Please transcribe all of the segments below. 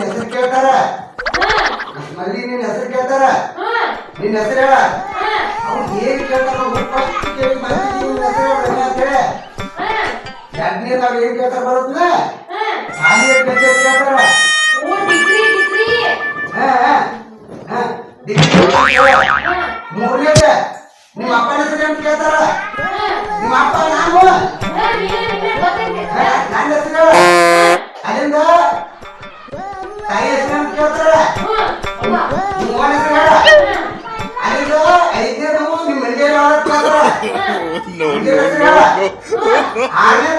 ಹೆಸರು ಕೇಳ್ತಾರ ಮಲ್ಲಿ ನಿನ್ನ ಹೆಸರು ಕೇಳ್ತಾರ ನಿನ್ನ ಹೆಸರು ಹೇಳ ಅವ್ರು ಏನ್ ಕೇಳ್ತಾರ ಎರಡನೇದಾವ್ ಏನ್ ಕೇಳ್ತಾರ ಬರುತ್ತಲ್ಲ ಹ್ಮ್. ಸಾಲಿ ಬಗ್ಗೆ ಕೇಳ್ತಾರ ಡಿಗ್ರಿ ಡಿಗ್ರಿ. ಹಾ ಹಾ ಹಾ. ಡಿಗ್ರಿ ಕೇಳ್ತಾರ. ನಿಮ್ಮ ಅಪ್ಪನ ಹೆಸರು ಅಂತ ಕೇಳ್ತಾರ? ನಿಮ್ಮ ಅಪ್ಪ ನಾನು ನಿನ್ನೆ ಹೆಸರು ಅಲ್ಲಿಂದ ತಾಯಿ ಹೆಸರು ಅಂತ ಕೇಳ್ತಾರ. ನಿಮ್ಮ ಅವ್ವನ ಹೆಸರು ಹೇಳ. ಅಲ್ಲಿಂದ ಐದನೇದು ನಿಮ್ಮ ಮಂಡ್ಯ ಹೇಳ. ಆರನೇದ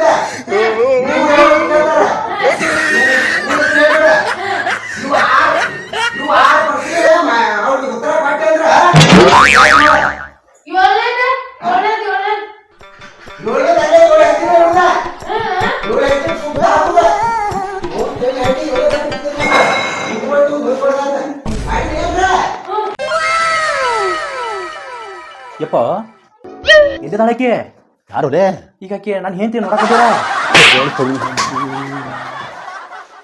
ಎಲ್ಲಿದಾಳಕ್ಕೆ ಯಾರು ರೇ ಈಗ ಆಕೆ ನಾನು ಹೇಳ್ತೀನಿ ನೋಡಕ್ಕಿದ್ದೀರ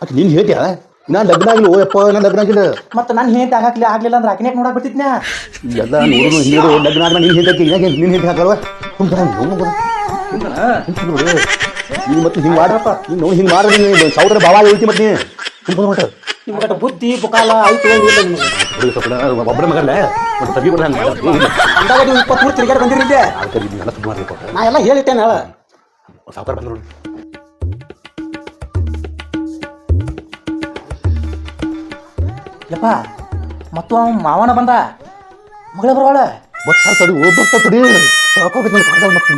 ಆಕೆ ನೀನು ಹೇಳ್ತೀಯ? ನಾನು ಲಗ್ನ ಆಗಿಲ್ಲ ಓ ಯಪ್ಪ ನಾನು ಲಗ್ನ ಆಗಿಲ್ಲ ಮತ್ತೆ ನಾನು ಹೇಳ್ತಿ ಆಗಾಕ್ಲಿ ಆಗ್ಲಿಲ್ಲ ಅಂದ್ರೆ ಆಕಿನೇ ನೋಡಕ್ ಬಿಟ್ಟಿದ್ನ ಎಲ್ಲ ನೋಡುದು ಹಿಂಗೆ ಲಗ್ನ ಆದ್ಮೇಲೆ ನೀನು ಹೇಳ್ತಿ ಈಗ ನೀನು ಹೇಳ್ತಿ ಹಾಕಲ್ವ? ನೀನು ಮತ್ತೆ ಹಿಂಗೆ ಮಾಡ್ರಪ್ಪ. ನೋಡಿ ಹಿಂಗೆ ಮಾಡ್ರಿ ನೀವು ಸಾವಿರ ಭಾವ ಹೇಳ್ತಿ ಮತ್ತೆ ನಿಮ್ಗಟ ಬುದ್ಧಿ ಬುಕಾಲ ಆಯ್ತು ನಿಮ್ಗೆ. ಒಬ್ಬರ ಮಗಲ್ಲ ಮತ್ತೆ ಸಗಿ ಬರ ಹಂಗೆ ಅಂದಾಗ ನೀವು ಇಪ್ಪತ್ತು ಮೂರು ತಿರುಗಾಡಿ ಬಂದಿರಿದ್ದೆ ಅದಕ್ಕೆ ಎಲ್ಲ ಸುದ್ದಿ ಮಾಡ್ಬೇಕು ನಾ ಎಲ್ಲ ಹೇಳಿಟ್ಟೇನ ಹೇಳ. ಸಾವುಕಾರ ಬಂದ್ರು ನೋಡಿ. ಯಪ್ಪ ಮತ್ತು ಅವ ಮಾವನ ಬಂದ? ಮಗಳ ಬರೋಳ ಬರ್ತಾ ತಡಿ ಓ ಬರ್ತಾ ತಡಿ. ಸಾಕೋಬೇಕು ನನ್ನ ಕಾದ ಮತ್ತೆ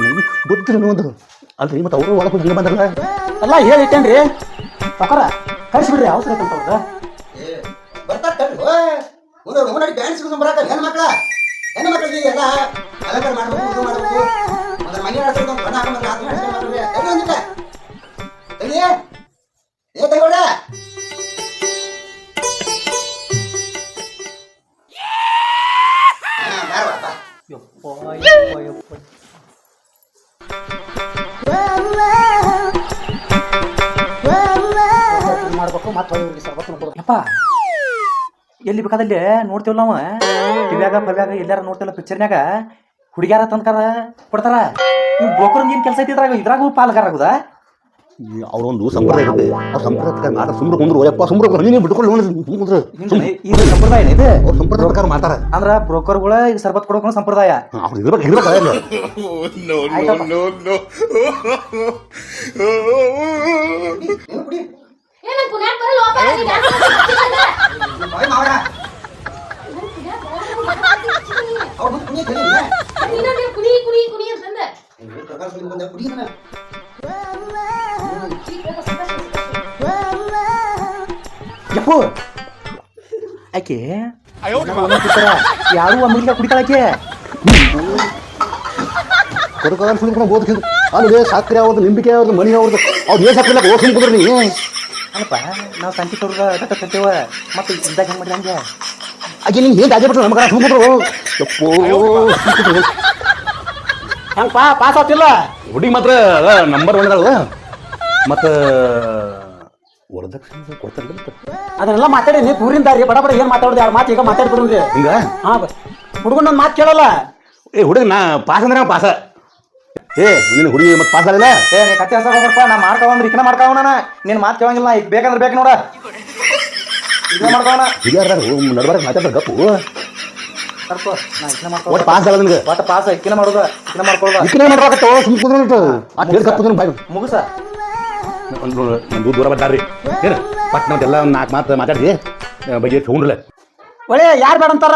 ಗೊತ್ತಿಲ್ಲ ಒಂದು ಅಲ್ರಿ ಮತ್ತೆ ಅವರು ಒಳಗೆ ಹಿಂಗೆ ಬಂದ್ರಲ್ಲ. ಎಲ್ಲ ಹೇಳಿಟ್ಟೇನ್ರಿ. ಸಾಕಾರ ಕಳಿಸ್ಬಿಡ್ರಿ ಅವಸರ ಕಳ್ರಿ ಒಂದು ನೋಡಿ ಡ್ಯಾನ್ಸ್ ಬರಾಕ ಹೆಣ್ಣು ಮಕ್ಕಳ ಹೆಣ್ಣು ಮಕ್ಕಳಿಗೆ ಎಲ್ಲ ಅಲಂಕಾರ ಮಾಡ್ಬೇಕು ಇದು ಮಾಡ್ಬೇಕು. ಅದ್ರ ಮನೆ ಆಡ್ಸೋದು ಬಣ್ಣ ಹಾಕೊಂಡ್ರೆ ಏ ತಗೊಳ್ಳ ಯಪ್ಪ ಯಪ್ಪ ಯಪ್ಪ. ಮಾಡ್ಬೇಕು ಮತ್ತೆ ಹೊಳ್ಳಿ ಸರ್ಬತ್ ಯಪ್ಪ. ಎಲ್ಲಿ ಬೇಕಾದಲ್ಲಿ ನೋಡ್ತೀವಲ್ಲ ನಾವು. ಟಿವ್ಯಾಗ ಪವ್ಯಾಗ ಎಲ್ಲಾರ ನೋಡ್ತೇವಲ್ಲ ಪಿಕ್ಚರ್ನ್ಯಾಗ ಹುಡುಗ್ಯಾರ ತಂದ್ಕಾರ ಕೊಡ್ತಾರ. ಈ ಬ್ರೋಕರ್ ಏನ್ ಕೆಲಸ ಐತಿ ಇದ್ರಾಗ ಇದ್ರಾಗೂ ಪಾಲ್ಗಾರ ಆಗುದಾ? ಅವರೊಂದು ಸಂಪ್ರದಾಯ ಇರುತ್ತೆ ಅವ್ರ ಸಂಪ್ರದಾಯ ಮಾತ್ರ ಸುಮ್ರ ಕುಂದ್ರು ಓಯಪ್ಪ ಸುಮ್ರು ನೀನು ಬಿಟ್ಕೊಳ್ಳಿ ಕುಂದ್ರು. ಇದು ಸಂಪ್ರದಾಯ ಇದು? ಅವ್ರ ಸಂಪ್ರದಾಯ ಪ್ರಕಾರ ಮಾಡ್ತಾರೆ ಅಂದ್ರ ಬ್ರೋಕರ್ಗಳ ಈಗ ಸರ್ಬತ್ ಕೊಡೋಕೆ ಸಂಪ್ರದಾಯ. ಅವ್ರು ಇರ್ಬೇಕು ಇರ್ಬೇಕು ಅದೇನು ಆಯ್ತಪ್ಪ ನೀನು ಕುಡಿ ಏ, ನಂಗ್ ಪುಣ್ಯಾಕ್ ಬರಲ್ಲ, ಹೋಗ್ ಬಾ, ನೀ dance ಮಾಡ್ತಿದ್ದೆ. ಬಾಯ್ ಮಾವಡ ನಂಗ್ ಪುಣ್ಯಾಕ್ ಬರಲ್ಲ, ಹೋಗ್ ಬಾ, ನೀ. ಅವ್ರು ಮುಂದೆ ಕುಡಿ ಕಲಿ ನೀನ ನೀನ್ ಕುಣಿ ಕುಣಿ ಕುಣಿ ಅಂತಂದೆ ಬಂದ ಕುಡಿ ಇದನ್ನ. ಚೀಕ್ ಬೇಗ ಸಾವ್ಕಾಶ, ಸಾವ್ಕಾಶ. ಯಪ್ಪು ಆಕೆ ಯಾರು ಅಮೆರಿಕ ಕುಡಿತಾಳಕ್ಕೆ ಕೊಡ್ಕೊಂಡು ಸುಳ್ಕೊಂಡು ಓದ್ಕಿದ್ರು ಅಲ್ಲಿ ಸಕ್ಕರೆ ಅವ್ರದ್ದು ನಿಂಬಿಕೆ ಅವ್ರದ್ದು ಮನಿ ಅವ್ರದ್ದು ಅವ್ರು ಏನು ಸಕ್ಕರೆ ಓದ್ ಸುಮ್ಕೊಂಡ್ರಿ ನೀ ಅಲ್ಲಪ್ಪ ನಾವು ಸಂತಿ ತೋರ್ಗ ಗಟ್ಟ ತರ್ತೇವ ಮತ್ತೆ ಇದ್ದಾಗ ಹೆಂಗ್ ಮಾಡಿದ ಹಂಗೆ? ಅಜ್ಜಿ ನಿಂಗೆ ಏನು ಅಜ್ಜಿ ಬಿಟ್ರು ನಮಗೆ ಸುಮ್ಕೊಂಡ್ರು ಯಪ್ಪೋ. ಹೆಂಗ್ ಪಾ ಪಾಸ್ ಆಗ್ತಿಲ್ಲ. ಹುಡುಗಿ ಮಾತ್ರ ನಂಬರ್ ಒನ್ ಅದಾಳ ಮತ್ತು ವರದಕ್ಷಿಣೆ ಕೊಡ್ತಾರಲ್ಲ ಅದನ್ನೆಲ್ಲ ಮಾತಾಡಿ ದೂರಿಂದ ರೀ ಬಡ ಬಡ ಏನ್ ಮಾತಾಡೋದು ಯಾರು ಮಾತು ಈಗ ಮಾತಾಡ್ಬಿಡ್ರಿ ಹಿಂಗ? ಹಾ ಹುಡುಗನ ಒಂದು ಮಾತು ಕೇಳಲ್ಲ. ಏ ಹುಡುಗ ನಾ ಪಾಸ್ ಅಂದ್ರೆ ಪಾಸ ಏ ನಿನ್ನ ಹುಡುಗಿ ಮತ್ತೆ ಪಾಸ್ ಆಗಿಲ್ಲ ಏ ನೀ ಕತ್ತೆ ಹಸಪ್ಪ ನಾ ಮಾಡ್ಕೊವಂದ್ರೆ ಇಕ್ಕನ ಮಾಡ್ಕೊವನ ನೀನ್ ಮಾತು ಕೇಳಂಗಿಲ್ಲ ಈಗ ಬೇಕಂದ್ರೆ ಬೇಕು ನೋಡ. ಇದನ್ನ ಮಾಡ್ಕೋಣ ಹಿರಿಯರ ನಡ್ಬಾರ ಮಾತಾಡ್ತಾರೆ ಗಪ್ಪು. ಸ್ವಲ್ಪ ನಾ ಇಕ್ಕನ ಮಾಡ್ಕೊ ಒಟ್ಟು ಪಾಸ್ ಆಗಲ್ಲ ನಿನಗೆ? ಒಟ್ಟು ಪಾಸ್ ಇಕ್ಕಿನ ಮಾಡೋದ ಇಕ್ಕಿನ ಮಾಡ್ಕೊಳ್ದ ಇಕ್ಕನೇ ಮಾಡ್ಬೇಕತ್ತ ಸುಮ್ ಕುಂದ್ರ ಆ ಹೇಳಿ ಕಪ್ಪು ಬಾಯ್. ಮುಗುಸ. ಒಂದು ಒಂದು ದೂರ ಬರ್ತಾರ್ರಿ ಏನು? ಪಟ್ ನಾವು ಒಂದು ನಾಲ್ಕು ಮಾತು ಮಾತಾಡ್ರಿ ಬಗ್ಗೆ ತೊಗೊಂಡ್ರಲ್ಲ ಒಳ್ಳೆ ಯಾರು ಬೇಡ ಅಂತಾರ?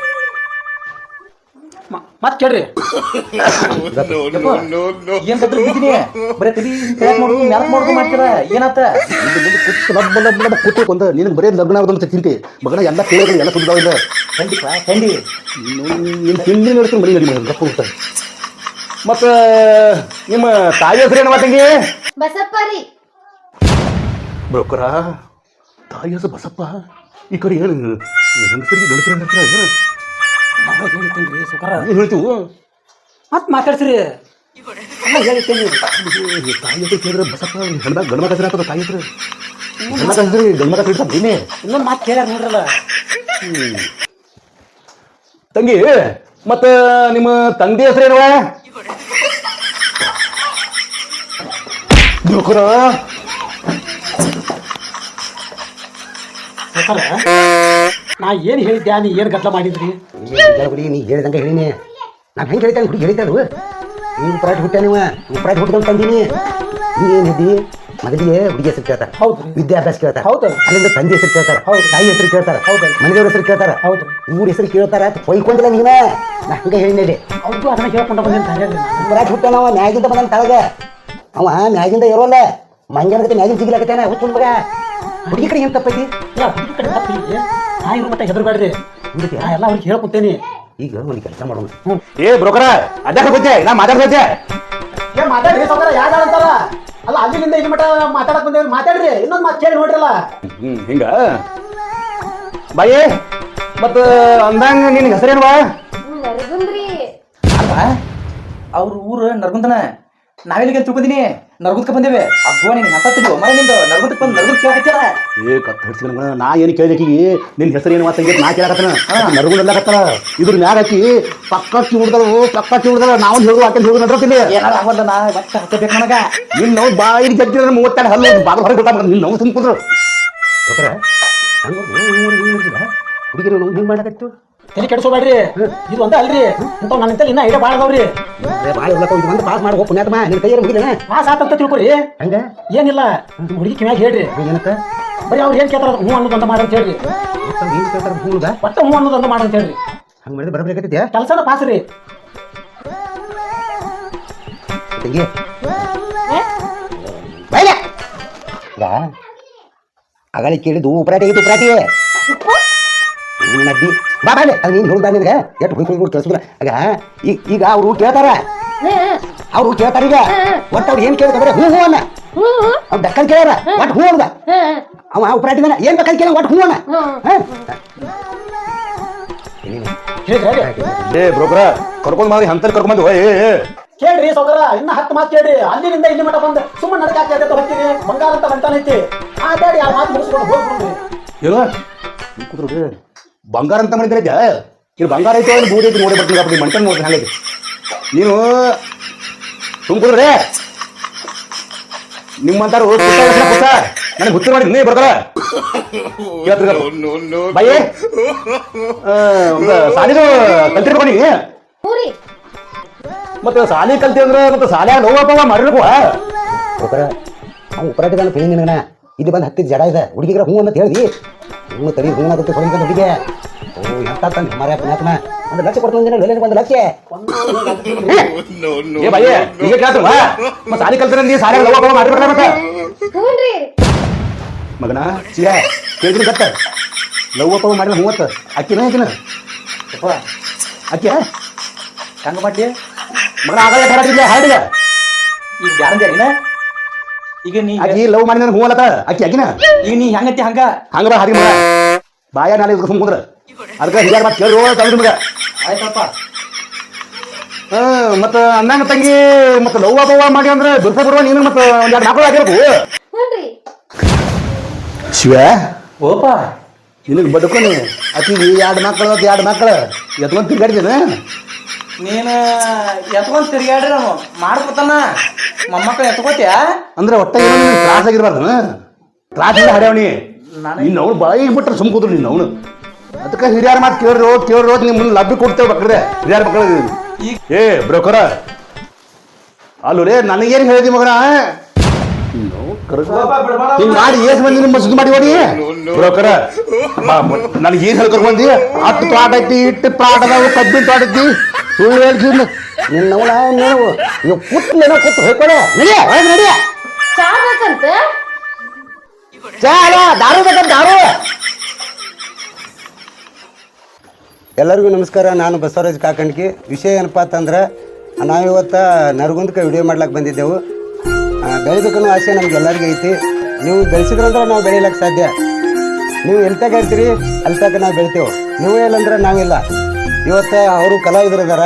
ಮತ್ ಕೇಳ್ರಿ. ಏನ್ ಬದ್ರ ಬಿದ್ದೀನಿ ಬರೀ ತಲಿ ಕೆಳಕ್ ಮಾಡೋದು ಮಾಡೋದು ಮಾಡ್ತೀರ ಏನಾತ ಲಬ್ಬ ಲಬ್ಬ ಲಬ್ಬ ಕೂತು ಕೊಂದ ನಿನಗೆ ಬರೀ ಲಗ್ನ ಆಗೋದಂತ ತಿಂತಿ ಮಗನ ಎಲ್ಲ ಕೇಳಿದ್ರೆ ಎಲ್ಲ ಸುದ್ದಾವಿಲ್ಲ ಖಂಡಿತ ಖಂಡಿ ನೀನು ತಿಂಡಿ ನೋಡ್ತೀನಿ ಮನೆ ನಡಿ ಗಪ್ಪ ಹೋಗ್ತಾರೆ ಮತ್ತ ನಿಮ್ಮ ತಾಯಿ ಹೆಸರು ಏನು ಮಾತಂಗಿ ಬಸಪ್ಪ ರೀ. ಬ್ರೋಕರ ತಾಯಿ ಹೆಸರು ಬಸಪ್ಪ. ಈ ಕಡೆ ಏನು ಹೆಂಗಸರಿಗೆ ಗಣಿತ ಹೆಸರು ಏನು? ಹೇಳ್ತೀನಿ ಸುಖರ ಏನು ಹೇಳ್ತೀವು? ಮತ್ ಮಾತಾಡ್ಸ್ರಿ. ಅಲ್ಲ ಹೇಳ್ತೀನಿ ತಾಯಿ ಹೆಸರು ಕೇಳಿದ್ರೆ ಬಸಪ್ಪ ಹೆಣ್ದಾಗ ಗಂಡ ಮಗ ಹೆಸರು ಆಗ್ತದ ತಾಯಿ ಹೆಸರು. ಗಂಡ ಮಗ ಹೆಸರು ಗಂಡ ಮಗ ಹೆಸರು ಇರ್ತಾವ ಇನ್ನೊಂದು ಮಾತು ಕೇಳ್ಯಾರ ನೋಡ್ರಲ್ಲ. ತಂಗಿ ಮತ್ತ ನಿಮ್ಮ ತಂದೆ ಹೆಸರೇನವ ಬ್ರೋಕರ ಸುಖರ ನಾ ಏನು ಹೇಳಿದ್ದೆ ನೀ ಏನು ಗದ್ದಲ ಮಾಡಿದ್ರಿ? ಹುಡುಗಿ ನೀ ಹೇಳಿದಂಗೆ ಹೇಳಿನಿ. ನಾನು ಹೆಂಗೆ ಹೇಳ್ತಾನೆ ಹುಡುಗಿ ಹೇಳಿದ್ದಾಳು ನೀವು ಉಪರಾಟ ಹುಟ್ಟ ನೀವು ಉಪರಾಟ ಹುಟ್ಕೊಂಡು ತಂದೀನಿ ನೀ ಏನು ಇದ್ದಿ ಮೊದಲಿಗೆ ಹುಡುಗಿ ಹೆಸರು ಕೇಳ್ತಾರೆ. ಹೌದು ವಿದ್ಯಾಭ್ಯಾಸ ಕೇಳ್ತಾರೆ. ಹೌದು. ಅಲ್ಲಿಂದ ತಂದೆ ಹೆಸರು ಕೇಳ್ತಾರೆ. ಹೌದು. ತಾಯಿ ಹೆಸರು ಕೇಳ್ತಾರೆ. ಹೌದು. ಮನೆಯವ್ರ ಹೆಸರು ಕೇಳ್ತಾರೆ. ಹೌದು. ಊರ ಹೆಸರು ಕೇಳ್ತಾರೆ ಅಂತ ಹೊಯ್ಕೊಂಡಿಲ್ಲ ನೀನು. ನಾ ಹಂಗೆ ಹೇಳಿನಿ ಅವ್ರಿಗೂ ಅದನ್ನ ಕೇಳ್ಕೊಂಡು ಬಂದೇನ್ ಹೇಳ್ರಿ ಹುಟ್ಟ ನಾವು ಮ್ಯಾಗಿಂದ ಬಂದಾನ ತಳಗ. ಅವ ಮ್ಯಾಗಿಂದ ಇರೋಲ್ಲ. ಮಂಗ್ಯಾನಗತ್ತೆ ಮ್ಯಾಗಿನ ಜಿಗಿಲಾಕತ್ತಾನ ಹುಚ್ಚು ಮಗ ಹುಡುಗಿ ಕಡೆ ಏನು ತಪ್ಪೈತಿ ಹುಡುಗಿ ಕಡೆ ತಪ್ಪಿಲ್ಲ. ನಾ ಇರೋ ಮಟ್ಟ ಹೆದರ್ಬೇಡ್ರಿ ಹುಡುಗಿ ನಾ ಎಲ್ಲ ಅವ್ರಿಗೆ ಹೇಳ್ಕೊತೇನಿ. ಈಗ ಒಂದು ಕೆಲಸ ಮಾಡೋಣ. ಏ ಬ್ರೋಕರ ಅದ್ಯಾಕ ಗೊತ್ತೇ ನಾ ಮಾತಾಡ್ಕೊತ್ತೆ ಏ ಮಾತಾಡ್ರಿ ಸೌಕರ ಯಾರು ಅಂತಾರ? ಅಲ್ಲ ಅಲ್ಲಿಂದ ಇಲ್ಲಿ ಮಟ್ಟ ಮಾತಾಡಕ್ ಬಂದೇವ್ರಿ ಮಾತಾಡ್ರಿ. ಇನ್ನೊಂದು ಮಾತು ಕೇಳಿ ನೋಡ್ರಲ್ಲ. ಹ್ಮ್ ಹಿಂಗ? ಬಾಯಿ ಮತ್ತ ಅಂದಂಗ ನಿನ್ ಹೆಸರೇನು ನರಗುಂದ್ರಿ. ಅಲ್ವಾ ಅವ್ರ ಊರು ನರ್ಗುಂದನ. ನಾವೆಲ್ಲಿಗೆ ತಿಳ್ಕೊಂಡಿನಿ ನರ್ಗುದ್ಕ ಬಂದೇವೆ. ಅಬ್ಬೋ ನಿನ್ ಎಂತ ತಿಳಿಯೋ. ಮನೆ ನಿಂದು ನರ್ಗುದಕ್ಕೆ ಬಂದು ನರ್ಗುದ್ ಕೇಳಕತ್ತಾರ ಏ ಕತ್ ನಾ ಏನು ಕೇಳಿದಕ್ಕಿಗಿ ನಿನ್ ಏನು ಮಾತ ನಾ ಕೇಳಕತ್ತನ. ನರ್ಗುಂದಲ್ಲಕತ್ತಾರ ಇದ್ರ ಮ್ಯಾಗ ಹಾಕಿ ಪಕ್ಕಕ್ಕಿ ಹುಡ್ದಳು ಪಕ್ಕಕ್ಕಿ ಹುಡ್ದಳು. ನಾವು ಹೇಳುದು ಆಕೆ ಹೇಳುದು ನಡ್ರತಿಲ್ಲ. ಏನಾರ ಆಗಲ್ಲ ನಾ ಒಟ್ಟ ಹತ್ತಬೇಕು ನನಗ. ನಿನ್ ನಾವು ಬಾಯಿಗೆ ಜಗ್ಗಿದ್ರೆ ಮೂವತ್ತೆರಡು ಹಲ್ಲು ಬಾಗಿಲು ಹೊರಗೆ ಬಿಟ್ಟ ನಿನ್ ನಾವು ತುಂಬ ಕುಂದ್ರು. ಹುಡುಗಿರು ಹಿಂಗೆ ಮಾಡಕತ್ತು ತಲೆ ಕೆಡಿಸೋಬೇಡ್ರಿ ಇದು ಒಂದ ಅಲ್ರಿ. ಇಂಥವ್ ನನ್ನ ಇಂತಲ್ಲಿ ಇನ್ನ ಐಡಿಯಾ ಭಾಳ ಅದಾವ್ರಿ. ಭಾಳ ಉಳ್ಳಕ ಇದು ಒಂದು ಪಾಸ್ ಮಾಡಿ ಹೋಗಿ ಪುಣ್ಯಾತ್ಮ. ನಿನ್ನ ಕೈಯಲ್ಲಿ ಮುಗಿದೇನೆ? ಪಾಸ್ ಆತಂತ ತಿಳ್ಕೊರಿ. ಹಂಗ? ಏನಿಲ್ಲ. ನಿಮ್ ಹುಡುಗಿ ಕಿವ್ಯಾಗ ಹೇಳ್ರಿ. ಏನಂತ ಬರೀ ಅವ್ರು ಏನ್ ಕೇಳ್ತಾರ ಹ್ಞೂ ಅನ್ನೋದು ಮಾಡ ಅಂತ ಹೇಳ್ರಿ. ಏನು ಕೇಳ್ತಾರ ಹೂದ ಒಟ್ಟ ಹ್ಞೂ ಅನ್ನೋದೊಂದ ಮಾಡ ಅಂತ ಹೇಳ್ರಿ. ಹಂಗೆ ಮಾಡಿದ್ರೆ ಬರಬೇಕಾಗತ್ತಿದ್ಯಾ ಕೆಲಸನ ಪಾಸ್ ರೀ. ತಂಗಿ. ಬೈಲೆ. ಅಗಲಿ ಕೇಳಿದ್ದು ಉಪರಾಟಿ ಆಗಿತ್ತು ಉಪರಾಟಿ ನಡ್ಡಿ ಬಾ ಬಾ ಅದು ನೀನು ಹೇಳುದಾ ನಿನಗೆ? ಎಷ್ಟು ಹುಯ್ಕೊಂಡು ಹುಯ್ಕೊಂಡು ಕೇಳಿಸಿದ್ರ ಆಗ ಈಗ ಈಗ ಅವರು ಕೇಳ್ತಾರ? ಅವರು ಕೇಳ್ತಾರ ಈಗ? ಒಟ್ಟು ಅವ್ರು ಏನು ಕೇಳ್ತಾರೆ ಹೂ ಹೂ ಅನ್ನ. ಅವ್ರು ಡಕ್ಕಲ್ ಕೇಳ್ಯಾರ? ಒಟ್ಟು ಹೂ ಅಂದ ಅವ ಉಪರಾಟಿ ಮನೆ ಏನು ಬೇಕಾದ್ ಕೇಳ ಒಟ್ಟು ಹೂ ಅನ್ನ. ಏ ಬ್ರೋಕರ ಕರ್ಕೊಂಡು ಮಾಡಿ ಹಂತಲ್ಲಿ ಕರ್ಕೊಂಡು ಹೋಯ್ ಏ ಕೇಳ್ರಿ ಸೌಕರ ಇನ್ನ ಹತ್ತು ಮಾತು ಕೇಳ್ರಿ. ಅಲ್ಲಿಂದ ಇಲ್ಲಿ ಮಟ್ಟ ಬಂದು ಸುಮ್ಮನೆ ನಡಕ ಅಂತ ಹೊತ್ತಿರಿ ಬಂಗಾರ ಅಂತ ಬಂತಾನೈತಿ. ಮಾತಾಡಿ ಆ ಮಾತು ಮುಗಿಸ್ಕೊಂಡು ಹೋಗ್ಬಿಡ್ರಿ ಏನು? ಕೂತ್ರು ಬಂಗಾರ ಅಂತ ಮಾಡಿದ್ರೆ ಇದು ಬಂಗಾರ ಐತೆ ಏನು ಬೂದಿ ಐತಿ ನೋಡಿ ಬರ್ತೀನಿ ಅಪ್ಪ ಮಂಟನ್ ನೋಡ್ತೀನಿ ಹಾಗೆ. ನೀನು ತುಂಬಿದ್ರೆ ನಿಮ್ಮಂತಾರು ನನಗೆ ಗೊತ್ತಿರ ಮಾಡಿ ನೀ ಬರ್ತಾರ ಬಾಯಿ. ಸಾಲಿದು ಹ್ಞೂ ಮತ್ತೆ ಸಾಲಿ ಕಲ್ತಿ ಅಂದ್ರೆ ಮತ್ತೆ ಸಾಲ್ಯಾಗ ನೋವಪ್ಪ ಮಾಡಿರ್ಬೇಕು ಉಪರ ಅವ್ನು ಉಪರಾಟಿದಾನ ಪೇಣಿ ನಿನಗನ. ಇಲ್ಲಿ ಬಂದು ಹತ್ತಿದ ಜಡ ಇದೆ. ಹುಡುಗಿಗ್ರ ಹ್ಞೂ ಅಂತ ಹೇಳಿ ಹ್ಞೂ ತಡಿ ಹ್ಞೂ ಆಗುತ್ತೆ ಹೊಡಿಗೆ ಹುಡುಗಿ ಓ ಎಂತ ತಂದೆ? ಮರ ಪುನಾತ್ಮ ಒಂದು ಲಕ್ಷ ಕೊಡ್ತೀನಿ ಲೋಲಿನ ಒಂದು ಲಕ್ಷ. ಏ ಬಾಯಿ ಈಗ ಕೇಳ್ತವ ಮತ್ತೆ ಸಾಲಿ ಕಲ್ತಿರ ನೀ ಸಾಲ್ಯಾಗ ನೋವಪ್ಪ ಮಾಡಿರ್ಬೇಕಲ್ಲ ಮತ್ತೆ. ಹ್ಞೂ ರೀ ಮಗನ ಚಿಯ ಕತ್ತ. ಗತ್ತ ಲವ್ವಪ್ಪ ಮಾಡಿದ ಮೂವತ್ತು. ಅಕ್ಕಿನ ಅಪ್ಪ ಅಕ್ಕಿ ಹೆಂಗ ಮಾಡಿ ಮಗನ ಆಗಲ್ಲ ಕರಾಟಿಲ್ಲ ಹಾಡಿದ ಈಗ ಗ್ಯಾರಂಟಿ ಆಗಿನ ಈಗ ನೀ ಅಕ್ಕಿ ಲವ್ ಮಾಡಿದ ಹೂ ಅಲ್ಲತ ಅಕ್ಕಿ ಅಕ್ಕಿನ ಈಗ ನೀ ಹೆಂಗತಿ ಹಂಗ? ಹಂಗ ಬಾ ಹಾದಿ ಮಗ ಬಾಯ ನಾಳೆ ಸುಮ್ ಕುಂದ್ರ ಅದಕ್ಕೆ ಹಿರಿಯರ್ ಮತ್ತೆ ಕೇಳಿ ತಗೊಂಡು ನಿಮ್ಗೆ. ಆಯ್ತಪ್ಪ. ಹಾ ಮತ್ತ ಅನ್ನಂಗ ತಂಗಿ ಮತ್ತೆ ಲವ್ ಅಪ್ಪ ಮಾಡಿ ಅಂದ್ರೆ ದುರ್ಪ ಬರುವ ನೀನು ಮತ್ತೆ ಒಂದ್ ಎರಡು ಮಕ್ಕಳು ಆಗಿರ್ಬೇಕು. ಶಿವ? ಓಪ. ನಿನಗೆ ಬದುಕೊನಿ. ಅಕ್ಕಿಗೆ ಎರಡು ಮಕ್ಕಳು ಎರಡು ಮಕ್ಕಳು ಎತ್ಕೊಂಡ್ ತಿರ್ಗಾಡಿದ್ದೇನೆ ನೀನು ಎತ್ಕೊಂಡ್ ತಿರ್ಗಾಡ್ರಿ ನಾನು ಮಾಡ್ಕೊತಾನ. ಮೊಮ್ಮಕ್ಕಳು ಎತ್ಕೋತಿಯ? ಅಂದ್ರೆ ಒಟ್ಟ ಏನೋ ತ್ರಾಸ ಆಗಿರ್ಬಾರ್ದು. ತ್ರಾಸಿಂದ ಹಡ್ಯಾವಣಿ ನಿನ್ನ ಅವನು ಬಾಯಿಗೆ ಬಿಟ್ರೆ ಸುಮ್ ಕೂತ್ರು ನಿನ್ನ ಅವನು ಅದಕ್ಕೆ ಹಿರಿಯರ ಮಾತು ಕೇಳ್ರು ಕೇಳ್ರು ನಿಮ್ಮ ಮುಂದೆ ಲಬ್ಬಿ ಕೊಡ್ತೇವೆ ಬಕ್ರೆ ಹಿರಿಯರ ಮಕ್ಕಳು ಏ ಬ್ರೋಕರ. ಅಲ್ಲೂ ರೇ ನನಗೇನು ಹೇಳಿದಿ ಮಗನ? ಹಿಂಗ್ ಮಾಡಿ ಏಸ್ ಮಂದಿ ನಿಮ್ಮ ಸುದ್ದಿ ಮಾಡಿ ಹೊಡಿ ಬ್ರೋಕರ ನನಗೆ ಏನ್ ಹೇಳ್ಕರ್ ಬಂದಿ? ಹತ್ತು ತೋಟ ಐತಿ ಇಟ್ಟು ಪ್ಲಾಟ್ ಅದಾವು ಕಬ್ಬಿನ ತೋಟ ಐತಿ. ಸುಳ್ಳು ಹೇಳ್ತೀನಿ. ನಿನ್ನ ಅವಳ ನೀವು ಇವ್ ಕುಟ್ಲೇನೋ ಕುತ್ತು ಹೋಯ್ಕೊಡೆ. ಒಳಗೆ ಚಾ ಬೇಕಂತ? ಚಾ ಅಲ್ಲ ದಾರು ಬೇಕಂತ ದಾರು. ಎಲ್ಲರಿಗೂ ನಮಸ್ಕಾರ ನಾನು ಬಸವರಾಜ್ ಕಾಕಂಡ್ಕಿ. ವಿಷಯ ಏನಪ್ಪ ಅಂತಂದ್ರೆ ನಾವಿವತ್ತು ನರಗುಂದಕ್ಕೆ ವಿಡಿಯೋ ಮಾಡ್ಲಿಕ್ಕೆ ಬಂದಿದ್ದೆವು. ಬೆಳೆದಕ್ಕೂ ಬೆಳಿಬೇಕನ್ನೋ ಆಸೆ ನಮ್ಗೆ ಎಲ್ಲರಿಗೂ ಐತಿ. ನೀವು ಬೆಳೆಸಿದ್ರಂದ್ರೆ ನಾವು ಬೆಳಿಲಕ್ಕೆ ಸಾಧ್ಯ. ನೀವು ಎಲ್ತಾಗ ಇರ್ತೀರಿ ಅಲ್ತಾಗ ನಾವು ಬೆಳಿತೇವೆ. ನೀವು ಇಲ್ಲಂದ್ರೆ ನಾವಿಲ್ಲ. ಇವತ್ತು ಅವರು ಕಲಾವಿದರು ಇದಾರ.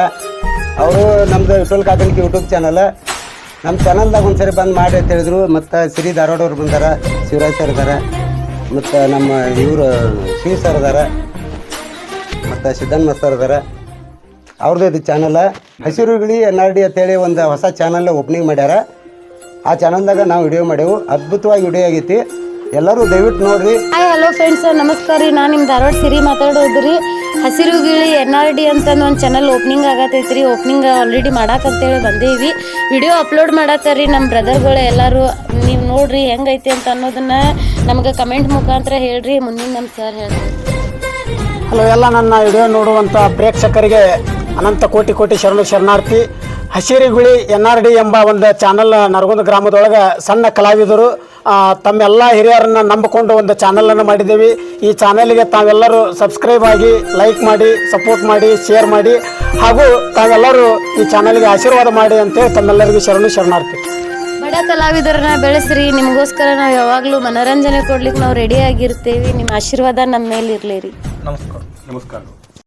ಅವರು ನಮ್ದು ವಿಠಲ್ ಕಾಕಂಡ್ಕಿ ಯೂಟ್ಯೂಬ್ ಚಾನಲ್. ನಮ್ಮ ಚಾನಲ್ದಾಗ ಒಂದ್ಸರಿ ಬಂದು ಮಾಡಿ ಅಂತ ಹೇಳಿದ್ರು. ಮತ್ತು ಸಿರಿ ಧಾರವಾಡವ್ರು ಬಂದಾರ, ಶಿವರಾಜ್ ಸರ್ ಇದ್ದಾರೆ ಮತ್ತು ನಮ್ಮ ಇವರು ಶಿವ ಸರ್ ಇದ್ದಾರೆ ಮತ್ತು ಸಿದ್ದನ್ ಸರ್ ಅದಾರ ಅವ್ರದ್ದು ಇದು ಚಾನಲ್. ಹಸಿರುಗಿಳಿ ಎನ್ ಆರ್ ಡಿ ಅಂತೇಳಿ ಒಂದು ಹೊಸ ಚಾನಲ್ ಓಪನಿಂಗ್ ಮಾಡ್ಯಾರ. ಆ ಚಾನಲ್ದಾಗ ನಾವು ವಿಡಿಯೋ ಮಾಡೇವು. ಅದ್ಭುತವಾಗಿ ವಿಡಿಯೋ ಆಗೈತಿ. ಎಲ್ಲರೂ ದಯವಿಟ್ಟು ನೋಡ್ರಿ. ಹಾಯ್ ಹಲೋ ಫ್ರೆಂಡ್ಸ್ ನಮಸ್ಕಾರ ರೀ. ನಾನು ನಿಮ್ಮ ಧಾರವಾಡ ಸಿರಿ ಮಾತಾಡೋದ್ರಿ ಹಸಿರು ಗಿಳಿ ಎನ್ ಆರ್ ಡಿ ಅಂತ ಒಂದು ಚಾನಲ್ ಓಪನಿಂಗ್ ಆಗತೈತ್ರಿ. ಓಪನಿಂಗ್ ಆಲ್ರೆಡಿ ಮಾಡಾಕಂತೇಳಿ ಬಂದೀವಿ. ವಿಡಿಯೋ ಅಪ್ಲೋಡ್ ಮಾಡಾಕರಿ ನಮ್ಮ ಬ್ರದರ್ಗಳು ಎಲ್ಲರೂ. ನೀವು ನೋಡ್ರಿ ಹೆಂಗೈತಿ ಅಂತ ಅನ್ನೋದನ್ನ ನಮ್ಗೆ ಕಮೆಂಟ್ ಮುಖಾಂತರ ಹೇಳ್ರಿ. ಮುಂದಿನ ನಮ್ಮ ಸರ್ ಹೇಳಿ ಹಲೋ ಎಲ್ಲ ನನ್ನ ವಿಡಿಯೋ ನೋಡುವಂಥ ಪ್ರೇಕ್ಷಕರಿಗೆ ಅನಂತ ಕೋಟಿ ಕೋಟಿ ಶರಣು ಶರಣಾರ್ಥಿ. ಹಸಿರಿಗುಳಿ ಎನ್ ಆರ್ ಡಿ ಎಂಬ ಒಂದು ಚಾನಲ್ ನರಗುಂದ ಗ್ರಾಮದೊಳಗೆ ಸಣ್ಣ ಕಲಾವಿದರು ತಮ್ಮೆಲ್ಲ ಹಿರಿಯರನ್ನು ನಂಬಿಕೊಂಡು ಒಂದು ಚಾನಲನ್ನು ಮಾಡಿದ್ದೀವಿ. ಈ ಚಾನಲ್ಗೆ ತಾವೆಲ್ಲರೂ ಸಬ್ಸ್ಕ್ರೈಬ್ ಆಗಿ ಲೈಕ್ ಮಾಡಿ ಸಪೋರ್ಟ್ ಮಾಡಿ ಶೇರ್ ಮಾಡಿ ಹಾಗೂ ತಾವೆಲ್ಲರೂ ಈ ಚಾನಲ್ಗೆ ಆಶೀರ್ವಾದ ಮಾಡಿ ಅಂತೇಳಿ ತಮ್ಮೆಲ್ಲರಿಗೂ ಶರಣು ಶರಣಾರ್ಥಿ. ಬಡ ಕಲಾವಿದರನ್ನ ಬೆಳೆಸ್ರಿ ನಿಮಗೋಸ್ಕರ ನಾವು ಯಾವಾಗಲೂ ಮನೋರಂಜನೆ ಕೊಡ್ಲಿಕ್ಕೆ ನಾವು ರೆಡಿ ಆಗಿರ್ತೇವೆ. ನಿಮ್ಮ ಆಶೀರ್ವಾದ ನಮ್ಮ ಮೇಲೆ ಇರಲಿ ರೀ. ನಮಸ್ಕಾರ ನಮಸ್ಕಾರ.